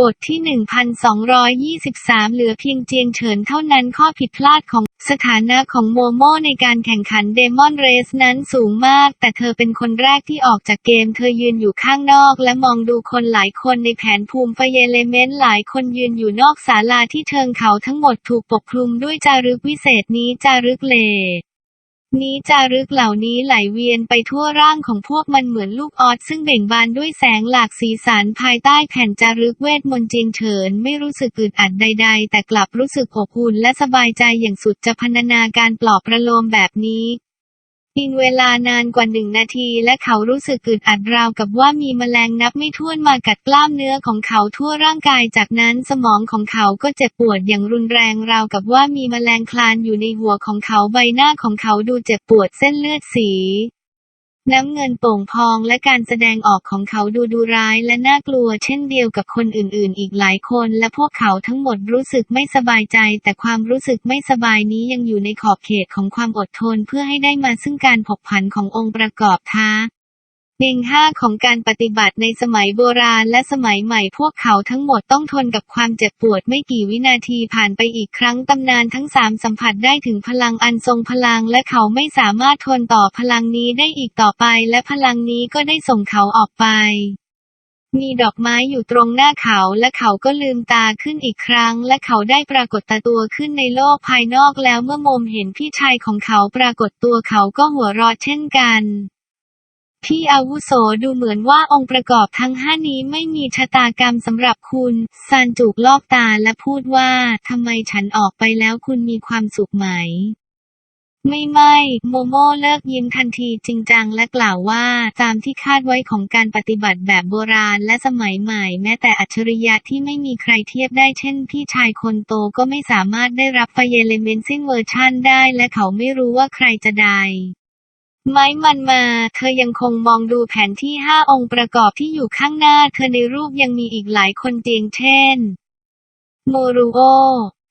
บทที่ 1223 เหลือเพียงเจียงเฉินเท่านั้นข้อผิดพลาดของสถานะของโมโมในการแข่งขันเดมอนเรสนั้นสูงมาก แต่เธอเป็นคนแรกที่ออกจากเกม เธอยืนอยู่ข้างนอก และมองดูคนหลายคนในแผนภูมิไฟเยเลเมนต์หลายคนยืนอยู่นอกศาลาที่เชิงเขาทั้งหมดถูกปกคลุมด้วยจารึกวิเศษนี้จารึกเล นี้จารึกเหล่านี้ไหลเวียนไปทั่วร่างของพวกมันเหมือนลูกออสซึ่งเบ่งบานด้วยแสงหลากสีสันภายใต้แผ่นจารึกเวทมนต์เจีนเฉิน ไม่รู้สึกอึดอัดใด ๆ แต่กลับรู้สึกอบอุ่นและสบายใจอย่างสุดจะพรรณนาการปลอบประโลมแบบนี้ กินเวลานานกว่าหนึ่งนาที และเขารู้สึกอึดอัดราวกับว่ามีแมลงนับไม่ถ้วนมากัดกล้ามเนื้อของเขาทั่วร่างกาย จากนั้นสมองของเขาก็เจ็บปวดอย่างรุนแรงราวกับว่ามีแมลงคลานอยู่ในหัวของเขาใบหน้าของเขาดูเจ็บปวดเส้นเลือดสี น้ำเงินโป่งพองและการแสดงออกของเขาดูดูร้ายและน่ากลัวเช่นเดียวกับคนอื่นๆ อีกหลายคน และพวกเขาทั้งหมดรู้สึกไม่สบายใจ แต่ความรู้สึกไม่สบายนี้ยังอยู่ในขอบเขตของความอดทนเพื่อให้ได้มาซึ่งการผกผันขององค์ประกอบท้า เพียงห้าของการปฏิบัติในสมัยโบราณและสมัยใหม่พวกเขาทั้งหมดต้องทนกับความเจ็บปวดไม่กี่วินาทีผ่านไปอีกครั้งตำนานทั้งสามสัมผัสได้ถึงพลังอันทรงพลังและเขาไม่สามารถทนต่อพลังนี้ได้อีกต่อไปและพลังนี้ก็ได้ส่งเขาออกไป มีดอกไม้อยู่ตรงหน้าเขาและเขาก็ลืมตาขึ้นอีกครั้ง และเขาได้ปรากฏต,ตัวขึ้นในโลกภายนอกแล้วเมื่อมมเห็นพี่ชายของเขาปรากฏตัวเขาก็หัวเราะเช่นกัน พี่อาวุโสดูเหมือนว่าองค์ประกอบทั้งห้านี้ไม่มีชะตากรรมสำหรับคุณ ซานจูกลอกตาและพูดว่าทำไมฉันออกไปแล้วคุณมีความสุขไหมไม่ไม่โมโมเลิกยิ้มทันทีจริงจังและกล่าวว่า ตามที่คาดไว้ของการปฏิบัติแบบโบราณและสมัยใหม่ แม้แต่อัจฉริยะที่ไม่มีใครเทียบได้เช่น พี่ชายคนโตก็ไม่สามารถได้รับไฟเยเลเมนซิ่งเวอร์ชันได้ และเขาไม่รู้ว่าใครจะได้ ไม้มันมา เธอยังคงมองดูแผนที่ห้าองค์ประกอบที่อยู่ข้างหน้า เธอในรูปยังมีอีกหลายคนเจียงเช่น โมรูโอ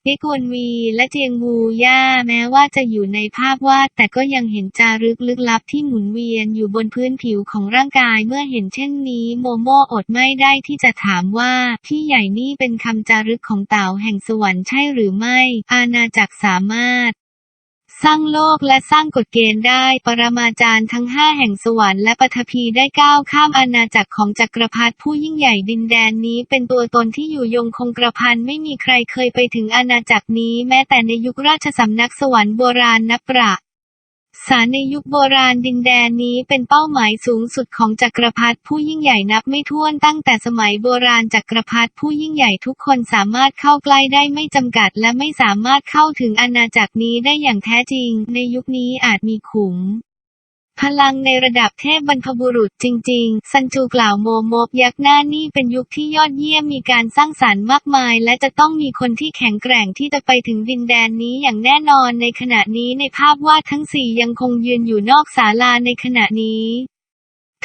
เอกวนวี และเจียงวูย่า แม้ว่าจะอยู่ในภาพวาด แต่ก็ยังเห็นจารึกลึกลับที่หมุนเวียนอยู่บนพื้นผิวของร่างกายเมื่อเห็นเช่นนี้โมโมอดไม่ได้ที่จะถามว่า พี่ใหญ่นี่เป็นคำจารึกของเต่าแห่งสวรรค์ใช่หรือไม่ อาณาจักรสามารถ สร้างโลกและสร้างกฎเกณฑ์ได้ ปรมาจารย์ทั้งห้าแห่งสวรรค์และปฐพีได้ก้าวข้ามอาณาจักรของจักรพรรดิผู้ยิ่งใหญ่ดินแดนนี้ เป็นตัวตนที่อยู่ยงคงกระพันไม่มีใครเคยไปถึงอาณาจักรนี้ แม้แต่ในยุคราชสำนักสวรรค์โบราณนับประ สารในยุคโบราณดินแดนนี้เป็นเป้าหมายสูงสุดของจักรพรรดิผู้ยิ่งใหญ่นับไม่ถ้วนตั้งแต่สมัยโบราณจักรพรรดิผู้ยิ่งใหญ่ทุกคนสามารถเข้าใกล้ได้ไม่จำกัด และไม่สามารถเข้าถึงอาณาจักรนี้ได้อย่างแท้จริง ในยุคนี้อาจมีขุม พลังในระดับเทพบรรพบุรุษจริง ๆ ซันจูกล่าวโมโมบยักษ์หน้านี่เป็นยุคที่ยอดเยี่ยมมีการสร้างสรรค์มากมาย และจะต้องมีคนที่แข็งแกร่งที่จะไปถึงดินแดนนี้อย่างแน่นอนในขณะนี้ในภาพวาดทั้งสี่ยังคงยืนอยู่นอกศาลาในขณะนี้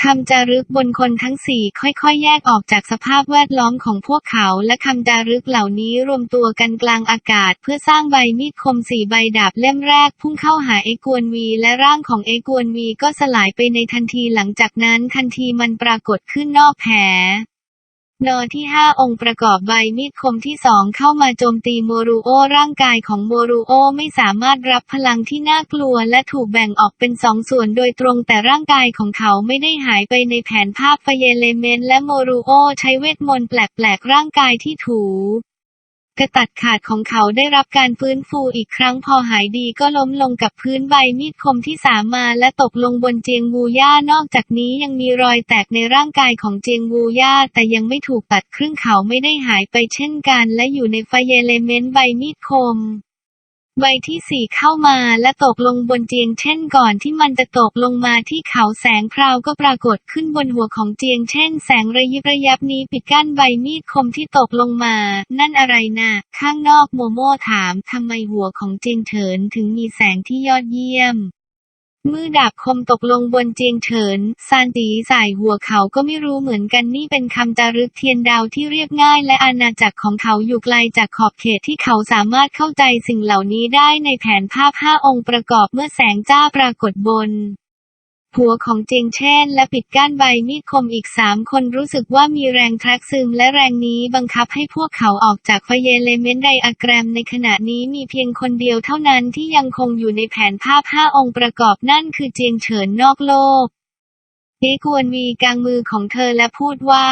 คำจารึกบนคนทั้งสี่ค่อยๆ แยกออกจากสภาพแวดล้อมของพวกเขา และคำจารึกเหล่านี้รวมตัวกันกลางอากาศ เพื่อสร้างใบมีดคมสี่ใบดาบเล่มแรก พุ่งเข้าหาเอกวนวี และร่างของเอกวนวีก็สลายไปในทันทีหลังจากนั้นทันทีมันปรากฏขึ้นนอกแผล นอที่ห้าองค์ประกอบใบมีดคมที่สองเข้ามาโจมตีโมรูโอ ร่างกายของโมรูโอไม่สามารถรับพลังที่น่ากลัว และถูกแบ่งออกเป็นสองส่วนโดยตรงแต่ร่างกายของเขาไม่ได้หายไปในแผนภาพไฟเยเลเมนและโมรูโอใช้เวทมนต์แปลกๆร่างกายที่ถู กระตัดขาดของเขาได้รับการฟื้นฟูอีกครั้งพอหายดีก็ล้มลงกับพื้นใบมีดคมที่สามมาและตกลงบนเจียงวูย่านอกจากนี้ยังมีรอยแตกในร่างกายของเจียงวูย่าแต่ยังไม่ถูกตัดครึ่งเขาไม่ได้หายไปเช่นกัน และอยู่ในไฟเยเลเมนต์ใบมีดคม ใบที่สี่เข้ามาและตกลงบนเจียงเช่นก่อนที่มันจะตกลงมาที่เขาแสงพราวก็ปรากฏขึ้นบนหัวของเจียงเช่น แสงระยิบระยับนี้ปิดกั้นใบมีดคมที่ตกลงมา นั่นอะไรนะ่ะ ข้างนอกโมโม่ถามทำไมหัวของเจียงเฉินถึงมีแสงที่ยอดเยี่ยม มือดาบคมตกลงบนเจียงเฉิน ซานตีสายหัวเขาก็ไม่รู้เหมือนกันนี่เป็นคำจารึกเทียนดาวที่เรียบง่าย และอาณาจักรของเขาอยู่ไกลจากขอบเขตที่เขาสามารถเข้าใจสิ่งเหล่านี้ได้ในแผนภาพห้าองค์ประกอบเมื่อแสงจ้าปรากฏบน ผัวของเจงเช่นและปิดก้านใบมีดคมอีกสามคนรู้สึกว่ามีแรงทรกซึมและแรงนี้บังคับให้พวกเขาออกจากไฟเยเลเมนต์ไดอะแกรมในขณะนี้มีเพียงคนเดียวเท่านั้นที่ยังคงอยู่ในแผนภาพห้าองค์ประกอบนั่นคือเจียงเฉินนอกโลกเอกวนวีกลางมือของเธอและพูดว่า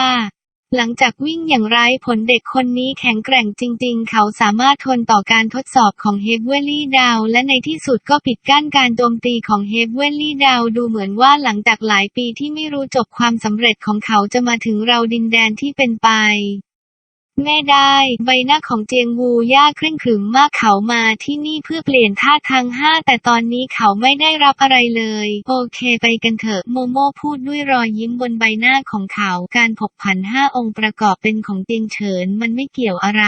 หลังจากวิ่งอย่างไร้ผลเด็กคนนี้แข็งแกร่งจริง ๆ เขาสามารถทนต่อการทดสอบของเฮฟเวลลี่ดาวและในที่สุดก็ปิดกั้นการโจมตีของเฮฟเวลลี่ดาวดูเหมือนว่าหลังจากหลายปีที่ไม่รู้จบความสำเร็จของเขาจะมาถึงเราดินแดนที่เป็นไป แม่ได้ ใบหน้าของเจียงวูย่าเคร่งขรึมมากเขามาที่นี่เพื่อเปลี่ยนท่าทางห้า แต่ตอนนี้เขาไม่ได้รับอะไรเลย โอเคไปกันเถอะโมโมพูดด้วยรอยยิ้มบนใบหน้าของเขา การผกผันห้าองค์ประกอบเป็นของเจียงเฉินมันไม่เกี่ยวอะไร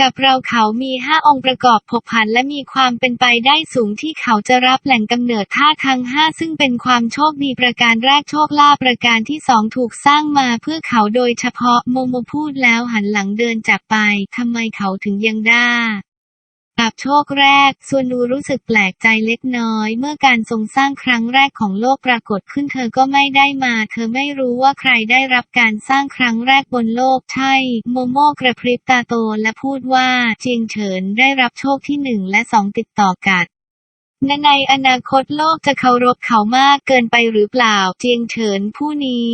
กับเราเขามีห้าองค์ประกอบผกผันและมีความเป็นไปได้สูงที่เขาจะรับแหล่งกำเนิดท่าทางห้าซึ่งเป็นความโชคดีประการแรกโชคลาภประการที่สองถูกสร้างมาเพื่อเขาโดยเฉพาะโมโมพูดแล้วหันหลังเดินจากไปทำไมเขาถึงยังได้ อับโชคแรกส่วนนูรู้สึกแปลกใจเล็กน้อย เมื่อการทรงสร้างครั้งแรกของโลกปรากฏขึ้นเธอก็ไม่ได้มา เธอไม่รู้ว่าใครได้รับการสร้างครั้งแรกบนโลกใช่ โมโมกระพริบตาโตและพูดว่าเจียงเฉินได้รับโชคที่หนึ่งและสองติดต่อกันในอนาคตโลกจะเคารพเขามากเกินไปหรือเปล่า เจียงเฉินผู้นี้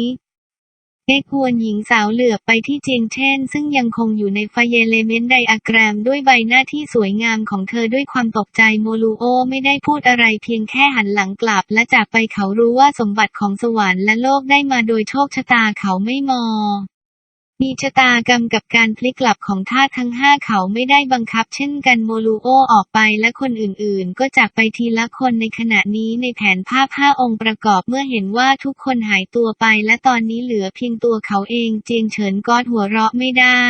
ได้ควรหญิงสาวเหลือบไปที่เจียงเช่น ซึ่งยังคงอยู่ในไฟเยเลเมนต์ไดอะแกรมด้วยใบหน้าที่สวยงามของเธอด้วยความตกใจโมลูโอไม่ได้พูดอะไรเพียงแค่หันหลังกลับ และจากไปเขารู้ว่าสมบัติของสวรรค์และโลกได้มาโดยโชคชะตาเขาไม่มอ มีชะตากรรมกับการพลิกกลับของธาตุทั้งห้าเขาไม่ได้บังคับเช่นกันโมลูโอออกไปและคนอื่นๆ ก็จากไปทีละคนในขณะนี้ในแผนภาพห้าองค์ประกอบเมื่อเห็นว่าทุกคนหายตัวไปและตอนนี้เหลือเพียงตัวเขาเองเจียงเฉินกอดหัวเราะไม่ได้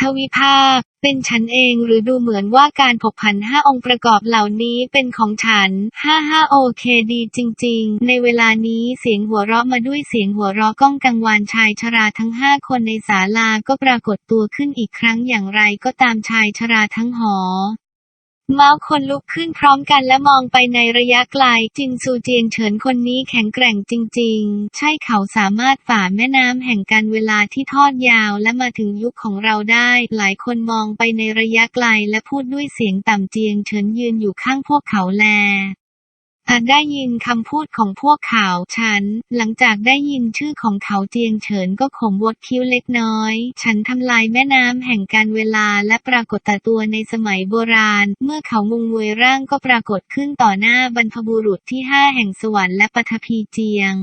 ทวิภาค เป็นฉันเองหรือดูเหมือนว่าการผกผันห้าองค์ประกอบเหล่านี้เป็นของฉันห้าห้าโอเคดีจริง ๆ ในเวลานี้เสียงหัวเราะมาด้วยเสียงหัวเราะก้องกังวานชายชราทั้งห้าคนในศาลาก็ปรากฏตัวขึ้นอีกครั้งอย่างไรก็ตามชายชราทั้งหอ เมาคนลุกขึ้นพร้อมกันและมองไปในระยะไกล จินซูเจียงเฉินคนนี้แข็งแกร่งจริง ๆ ใช่เขาสามารถฝ่าแม่น้ำแห่งการเวลาที่ทอดยาวและมาถึงยุคของเราได้ หลายคนมองไปในระยะไกลและพูดด้วยเสียงต่ำเจียงเฉินยืนอยู่ข้างพวกเขาแล อาจได้ยินคำพูดของพวกเขาฉัน หลังจากได้ยินชื่อของเขาเจียงเฉินก็ขมวดคิ้วเล็กน้อย ฉันทำลายแม่น้ำแห่งการเวลาและปรากฏตตัวในสมัยโบราณ เมื่อเขางงงวยร่างก็ปรากฏขึ้นต่อหน้าบรรพบุรุษที่ห้าแห่งสวรรค์และปฐพีเจียง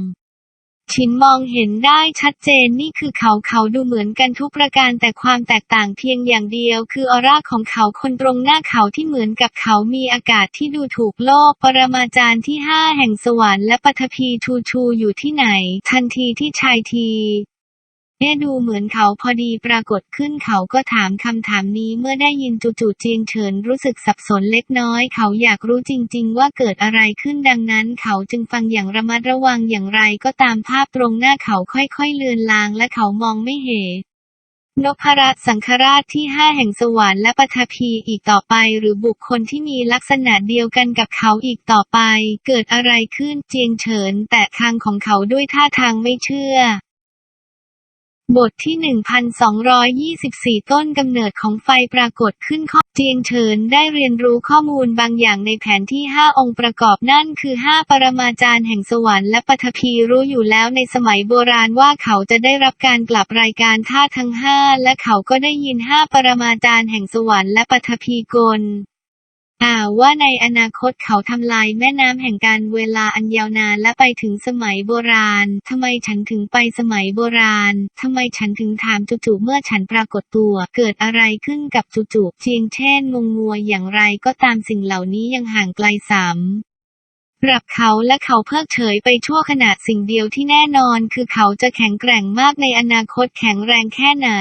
ฉินมองเห็นได้ชัดเจนนี่คือเขาเขาดูเหมือนกันทุกประการแต่ความแตกต่างเพียงอย่างเดียว คือออร่าของเขาคนตรงหน้าเขาที่เหมือนกับเขามีอากาศที่ดูถูกโลก ปรมาจารย์ที่ห้าแห่งสวรรค์และปฐพีทูชูอยู่ที่ไหน ทันทีที่ชายที เอ๊ดูเหมือนเขาพอดีปรากฏขึ้นเขาก็ถามคำถามนี้เมื่อได้ยินจู่ๆเจียงเฉินรู้สึกสับสนเล็กน้อย เขาอยากรู้จริง ๆ ว่าเกิดอะไรขึ้นดังนั้น เขาจึงฟังอย่างระมัดระวังอย่างไรก็ตามภาพตรงหน้าเขาค่อยๆเลือนลางและเขามองไม่เห็นนพรัตสังฆราชที่ห้าแห่งสวรรค์และปฐพีอีกต่อไป หรือบุคคลที่มีลักษณะเดียวกันกับเขาอีกต่อไป เกิดอะไรขึ้นเจียงเฉิน แตะคางของเขาด้วยท่าทางไม่เชื่อ บทที่ 1224 ต้นกำเนิดของไฟปรากฏขึ้นข้อเจียงเฉินได้เรียนรู้ข้อมูลบางอย่างในแผนที่ 5 องค์ประกอบนั่นคือ 5 ปรมาจารย์แห่งสวรรค์และปฐพีรู้อยู่แล้วในสมัยโบราณว่าเขาจะได้รับการกลับรายการท่าทั้ง 5 และเขาก็ได้ยิน 5 ปรมาจารย์แห่งสวรรค์และปฐพีกล อ่าว่าในอนาคตเขาทำลายแม่น้ำแห่งการเวลาอันยาวนานและไปถึงสมัยโบราณ ทำไมฉันถึงไปสมัยโบราณ ทำไมฉันถึงถามจู่ๆเมื่อฉันปรากฏตัว เกิดอะไรขึ้นกับจู่ๆเจียงเช่นงงงัวอย่างไรก็ตามสิ่งเหล่านี้ยังห่างไกลสามปรับเขาและเขาเพิกเฉยไปชั่วขณะสิ่งเดียวที่แน่นอน คือเขาจะแข็งแกร่งมากในอนาคตแข็งแรงแค่ไหน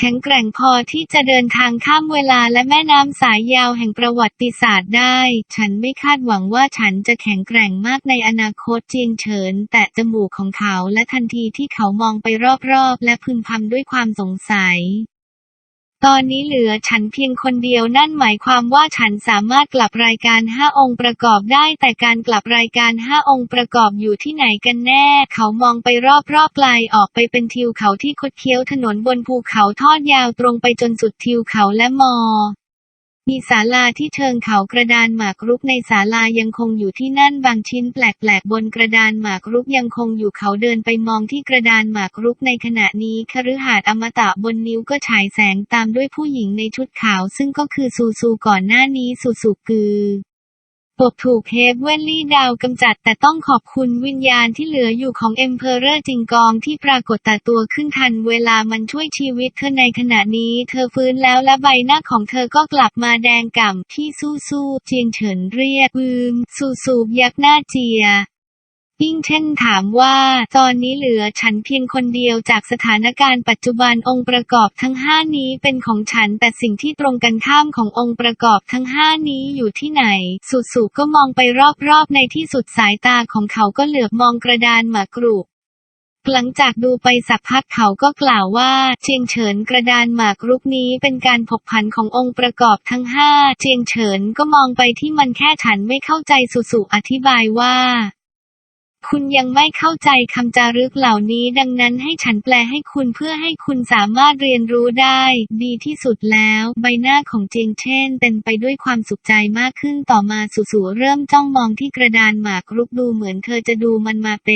แข็งแกร่งพอที่จะเดินทางข้ามเวลาและแม่น้ำสายยาวแห่งประวัติศาสตร์ได้ ฉันไม่คาดหวังว่าฉันจะแข็งแกร่งมากในอนาคตเจียงเฉิน แต่จมูกของเขาและทันทีที่เขามองไปรอบๆ และพึมพำด้วยความสงสัย ตอนนี้เหลือฉันเพียงคนเดียวนั่นหมายความว่าฉันสามารถกลับรายการห้าองค์ประกอบได้ แต่การกลับรายการห้าองค์ประกอบอยู่ที่ไหนกันแน่ เขามองไปรอบๆไกลออกไปเป็นทิวเขาที่คดเคี้ยวถนนบนภูเขาทอดยาวตรงไปจนสุดทิวเขาและมอ มีศาลาที่เชิงเขากระดานหมากรุกในศาลายังคงอยู่ที่นั่นบางชิ้นแปลกๆบนกระดานหมากรุกยังคงอยู่เขาเดินไปมองที่กระดานหมากรุกในขณะนี้คฤหาสน์อมตะบนนิ้วก็ฉายแสงตามด้วยผู้หญิงในชุดขาวซึ่งก็คือซูซูก่อนหน้านี้ซูซูกือ ปกถูกเฮฟเวนลี่ดาวกำจัดแต่ต้องขอบคุณวิญญาณที่เหลืออยู่ของเอ็มเพอเรอร์จิงกองที่ปรากฏแต่ตัวขึ้นทันเวลามันช่วยชีวิตเธอในขณะนี้ เธอฟื้นแล้วและใบหน้าของเธอก็กลับมาแดงก่ำที่สู้ๆเจียงเฉินเรียกบืม สูสูบยักหน้าเจีย ยิ่งเช่นถามว่า ตอนนี้เหลือฉันเพียงคนเดียวจากสถานการณ์ปัจจุบันองค์ประกอบทั้งห้านี้เป็นของฉันแต่สิ่งที่ตรงกันข้ามขององค์ประกอบทั้งห้านี้อยู่ที่ไหน สุสุก็มองไปรอบๆในที่สุดสายตาของเขาก็เหลือบมองกระดานหมากรุกหลังจากดูไปสักพักเขาก็กล่าวว่า เจียงเฉินกระดานหมากรุกนี้เป็นการผกผันขององค์ประกอบทั้งห้าเจียงเฉินก็มองไปที่มันแค่ฉันไม่เข้าใจสุสุอธิบายว่า คุณยังไม่เข้าใจคำจารึกเหล่านี้ดังนั้นให้ฉันแปลให้คุณเพื่อให้คุณสามารถเรียนรู้ได้ ดีที่สุดแล้ว ใบหน้าของเจงเช่นเต็มไปด้วยความสุขใจมากขึ้นต่อมาสุสุเริ่มจ้องมองที่กระดานหมากรุกดูเหมือนเธอจะดูมันมาเป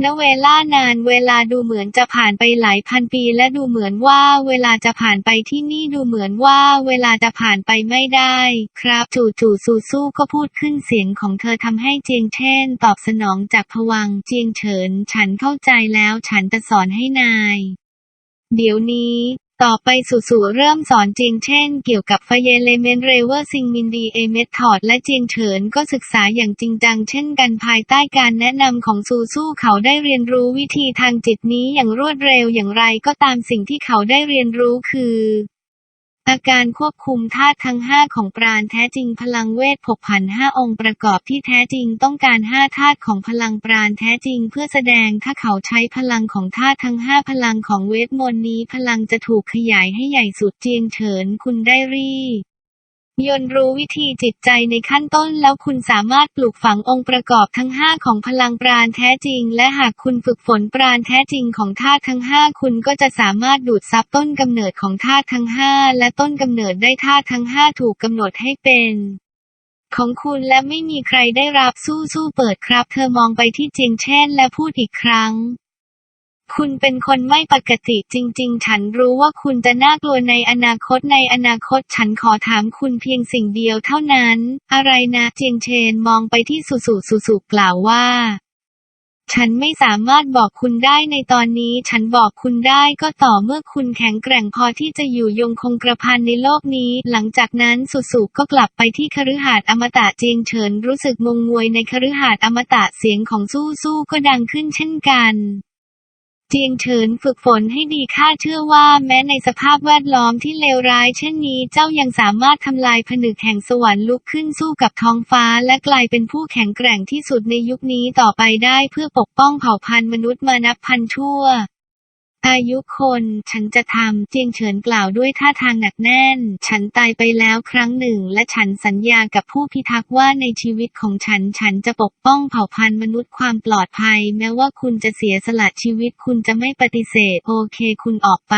ณเวลานานเวลาดูเหมือนจะผ่านไปหลายพันปีและดูเหมือนว่าเวลาจะผ่านไปที่นี่ดูเหมือนว่าเวลาจะผ่านไปไม่ได้ ครับจู่ๆซูซูก็พูดขึ้นเสียงของเธอทำให้เจียงเช่น ตอบสนองจากผวังเจียงเฉิน ฉันเข้าใจแล้วฉันจะสอนให้นาย เดี๋ยวนี้ ต่อไปสุสุเริ่มสอนจริงเช่น เกี่ยวกับไฟเยเลเมนเรเวอร์ซิงมินดีเอเมทอดและเจียงเฉินก็ศึกษาอย่างจริงจังเช่นกันภายใต้การแนะนำของซูซูเขาได้เรียนรู้วิธีทางจิตนี้อย่างรวดเร็วอย่างไรก็ตามสิ่งที่เขาได้เรียนรู้คือ อาการควบคุมธาตุทั้งห้าของปราณแท้จริงพลังเวทผกผันห้าองค์ประกอบที่แท้จริงต้องการห้าธาตุของพลังปราณแท้จริงเพื่อแสดงถ้าเขาใช้พลังของธาตุทั้งห้าพลังของเวทมนต์นี้พลังจะถูกขยายให้ใหญ่สุดเจียงเฉินคุณได้รี ยนรู้วิธีจิตใจในขั้นต้นแล้วคุณสามารถปลูกฝังองค์ประกอบทั้งห้าของพลังปราณแท้จริง และหากคุณฝึกฝนปราณแท้จริงของธาตุทั้งห้าคุณก็จะสามารถดูดซับต้นกำเนิดของธาตุทั้งห้าและต้นกำเนิดได้ธาตุทั้งห้าถูกกำหนดให้เป็นของคุณและไม่มีใครได้รับสู้สู้เปิดครับ เธอมองไปที่เจียงเช่นและพูดอีกครั้ง คุณเป็นคนไม่ปกติจริง ๆ ฉันรู้ว่าคุณจะน่ากลัวในอนาคตในอนาคตฉันขอถามคุณเพียงสิ่งเดียวเท่านั้น อะไรนะเจียงเชนมองไปที่สุสุสุสุกล่าวว่า ฉันไม่สามารถบอกคุณได้ในตอนนี้ ฉันบอกคุณได้ก็ต่อเมื่อคุณแข็งแกร่งพอที่จะอยู่ยงคงกระพันในโลกนี้ หลังจากนั้นสุสุก็กลับไปที่คฤหาสน์อมตะเจียงเฉินรู้สึกงงงวยในคฤหาสน์อมตะเสียงของสู้สู้ก็ดังขึ้นเช่นกัน เจียงเฉินฝึกฝนให้ดีข้าเชื่อว่าแม้ในสภาพแวดล้อมที่เลวร้ายเช่นนี้เจ้ายังสามารถทำลายผนึกแห่งสวรรค์ลุกขึ้นสู้กับท้องฟ้าและกลายเป็นผู้แข็งแกร่งที่สุดในยุคนี้ต่อไปได้เพื่อปกป้องเผ่าพันธุ์มนุษย์มานับพันชั่ว อายุคน ฉันจะทำเจียงเฉินกล่าวด้วยท่าทางหนักแน่น ฉันตายไปแล้วครั้งหนึ่ง และฉันสัญญากับผู้พิทักษ์ว่าในชีวิตของฉัน ฉันจะปกป้องเผ่าพันธุ์มนุษย์ความปลอดภัย แม้ว่าคุณจะเสียสละชีวิตคุณจะไม่ปฏิเสธ โอเค คุณออกไป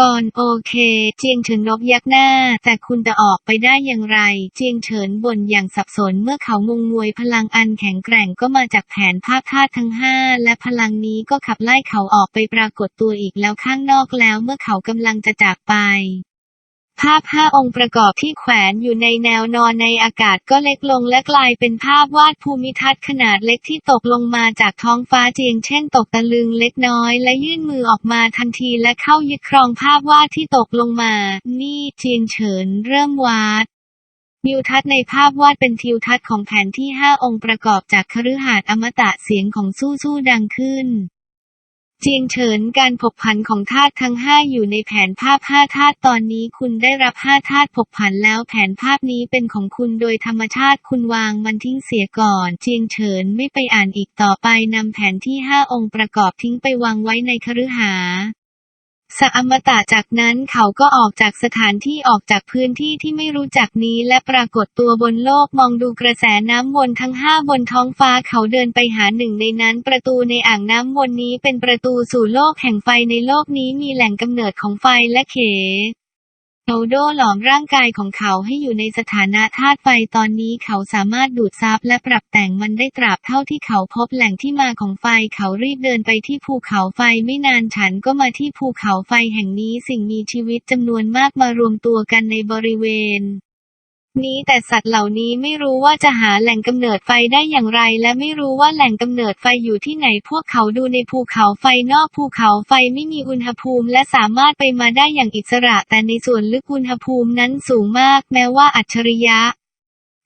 ก่อนโอเค เจียงเฉินนบยักหน้า แต่คุณจะออกไปได้อย่างไร เจียงเฉินบ่นอย่างสับสนเมื่อเขางงงวยพลังอันแข็งแกร่งก็มาจากแผนภาพธาตุทั้งห้าและพลังนี้ก็ขับไล่เขาออกไปปรากฏตัวอีกแล้วข้างนอกแล้วเมื่อเขากำลังจะจากไปาพห้าองค์ประกอบที่แขวนอยู่ในแนวนอนในอากาศก็เล็กลงและกลายเป็นภาพวาดภูมิทัศน์ขนาดเล็กที่ตกลงมาจากท้องฟ้าเจียงเช่นตกตะลึงเล็กน้อยและยื่นมือออกมาทันทีและเข้ายึดครองภาพวาดที่ตกลงมา นี่เจียงเฉินเริ่มวาดวิวทัศน์ในภาพวาดเป็นทิวทัศน์ของแผนที่ห้าองค์ประกอบจากคฤหาสน์อมตะเสียงของสู้สู้ดังขึ้น เจียงเฉินการผกผันของธาตุทั้งห้าอยู่ในแผนภาพ 5 ธาตุตอนนี้คุณได้รับ 5 ธาตุผกผันแล้วแผนภาพนี้เป็นของคุณโดยธรรมชาติคุณวางมันทิ้งเสียก่อน เจียงเฉินไม่ไปอ่านอีกต่อไปนำแผนที่ห้าองค์ประกอบทิ้งไปวางไว้ในคฤหา สะอมตะจากนั้นเขาก็ออกจากสถานที่ออกจากพื้นที่ที่ไม่รู้จักนี้และปรากฏตัวบนโลกมองดูกระแสน้ำวนทั้งห้าบนท้องฟ้าเขาเดินไปหาหนึ่งในนั้น ประตูในอ่างน้ำวนนี้เป็นประตูสู่โลกแห่งไฟในโลกนี้มีแหล่งกำเนิดของไฟและเข โลโดหลอมร่างกายของเขาให้อยู่ในสถานะธาตุไฟตอนนี้เขาสามารถดูดซับและปรับแต่งมันได้ตราบเท่าที่เขาพบแหล่งที่มาของไฟเขารีบเดินไปที่ภูเขาไฟไม่นานฉันก็มาที่ภูเขาไฟแห่งนี้สิ่งมีชีวิตจำนวนมากมารวมตัวกันในบริเวณ นี้แต่สัตว์เหล่านี้ไม่รู้ว่าจะหาแหล่งกำเนิดไฟได้อย่างไร และไม่รู้ว่าแหล่งกำเนิดไฟอยู่ที่ไหนพวกเขาดูในภูเขาไฟนอกภูเขาไฟไม่มีอุณหภูมิ และสามารถไปมาได้อย่างอิสระ แต่ในส่วนลึกอุณหภูมินั้นสูงมาก แม้ว่าอัจฉริยะ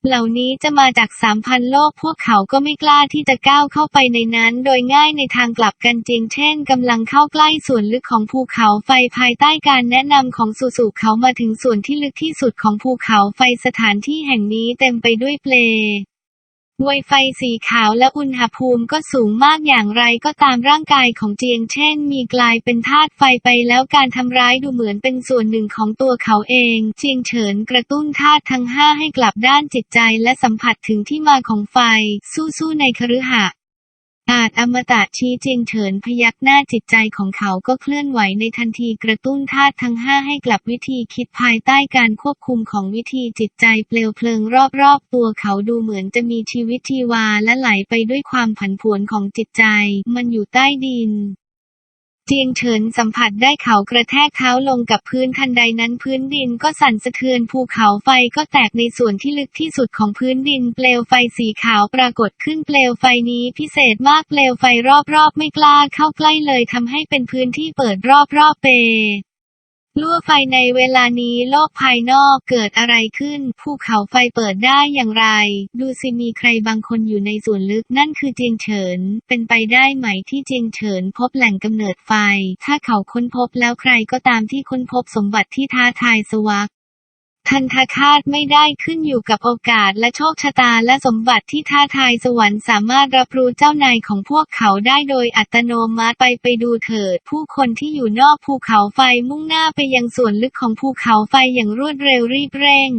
เหล่านี้จะมาจากสามพันโลกพวกเขาก็ไม่กล้าที่จะก้าวเข้าไปในนั้น โดยง่ายในทางกลับกันจริง เช่นกำลังเข้าใกล้ส่วนลึกของภูเขาไฟภายใต้การแนะนำของสุสุเขามาถึงส่วนที่ลึกที่สุดของภูเขาไฟสถานที่แห่งนี้เต็มไปด้วยเปล วไฟสีขาวและอุณหภูมิก็สูงมากอย่างไรก็ตามร่างกายของเจียงเช่น มีกลายเป็นธาตุไฟไปแล้วการทำร้ายดูเหมือนเป็นส่วนหนึ่งของตัวเขาเอง เจียงเฉินกระตุ้นธาตุทั้งห้าให้กลับด้านจิตใจและสัมผัสถึงที่มาของไฟ สู้ๆในคฤหะ อาจอมตะชี้เจียงเฉินพยักหน้าจิตใจของเขาก็เคลื่อนไหวในทันทีกระตุ้นธาตุทั้งห้าให้กลับวิธีคิดภายใต้การควบคุมของวิธีจิตใจเปลวเพลิงรอบๆ ตัวเขาดูเหมือนจะมีชีวิตชีวาและไหลไปด้วยความผันผวนของจิตใจ มันอยู่ใต้ดิน เจียงเฉินสัมผัสได้เขากระแทกเท้าลงกับพื้นทันใดนั้นพื้นดินก็สั่นสะเทือนภูเขาไฟก็แตกในส่วนที่ลึกที่สุดของพื้นดิน เปลวไฟสีขาวปรากฏขึ้นเปลวไฟนี้พิเศษมากเปลวไฟรอบๆ ไม่กล้าเข้าใกล้เลยทำให้เป็นพื้นที่เปิดรอบๆเป ลั่วไฟในเวลานี้โลกภายนอกเกิดอะไรขึ้น ภูเขาไฟเปิดได้อย่างไร ดูสิมีใครบางคนอยู่ในส่วนลึกนั่นคือเจียงเฉิน เป็นไปได้ไหมที่เจียงเฉินพบแหล่งกำเนิดไฟ ถ้าเขาค้นพบแล้วใครก็ตามที่ค้นพบสมบัติที่ท้าทายสวัก ทันทคาตไม่ได้ขึ้นอยู่กับโอกาสและโชคชะตาและสมบัติที่ท้าทายสวรรค์สามารถรับรู้เจ้านายของพวกเขาได้โดยอัตโนมัติไปไปดูเถิด ผู้คนที่อยู่นอกภูเขาไฟมุ่งหน้าไปยังส่วนลึกของภูเขาไฟอย่างรวดเร็วรีบเร่ง